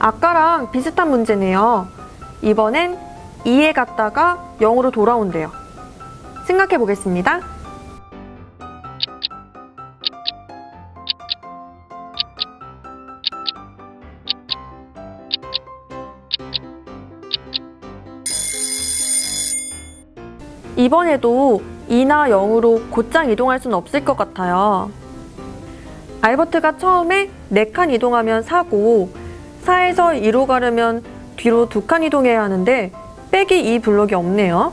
아까랑 비슷한 문제네요. 이번엔 2에 갔다가 0으로 돌아온대요. 생각해 보겠습니다. 이번에도 2나 0으로 곧장 이동할 수는 없을 것 같아요. 알버트가 처음에 4칸 이동하면 4고 4에서 2로 가려면 뒤로 두칸 이동해야 하는데 빼기 2 블록이 없네요.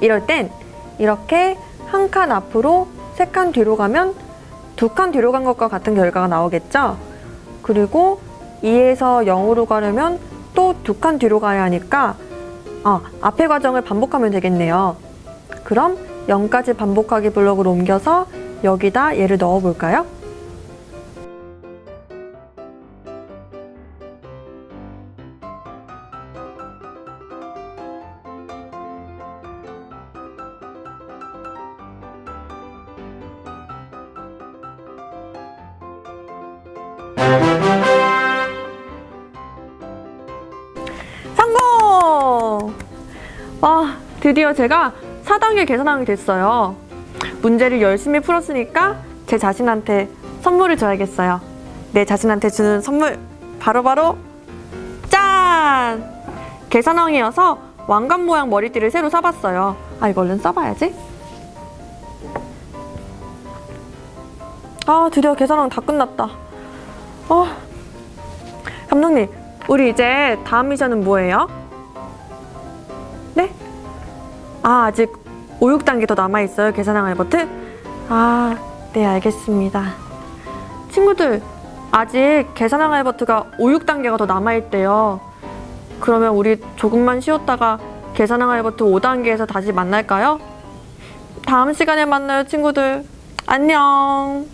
이럴 땐 이렇게 한 칸 앞으로 세칸 뒤로 가면 두칸 뒤로 간 것과 같은 결과가 나오겠죠? 그리고 2에서 0으로 가려면 또두칸 뒤로 가야 하니까 아, 앞의 과정을 반복하면 되겠네요. 그럼 0까지 반복하기 블록으로 옮겨서 여기다 얘를 넣어 볼까요? 드디어 제가 4단계 계산하게 됐어요. 문제를 열심히 풀었으니까 제 자신한테 선물을 줘야겠어요. 내 자신한테 주는 선물 바로바로 짠! 계산왕이어서 왕관 모양 머리띠를 새로 사봤어요. 아, 이거 얼른 써봐야지. 아, 드디어 계산왕 다 끝났다. 아, 감독님, 우리 이제 다음 미션은 뭐예요? 네? 아, 아직 5, 6단계 더 남아있어요, 계산왕 알버트? 아, 네, 알겠습니다. 친구들, 아직 계산왕 알버트가 5, 6단계가 더 남아있대요. 그러면 우리 조금만 쉬었다가 계산왕 알버트 5단계에서 다시 만날까요? 다음 시간에 만나요, 친구들. 안녕.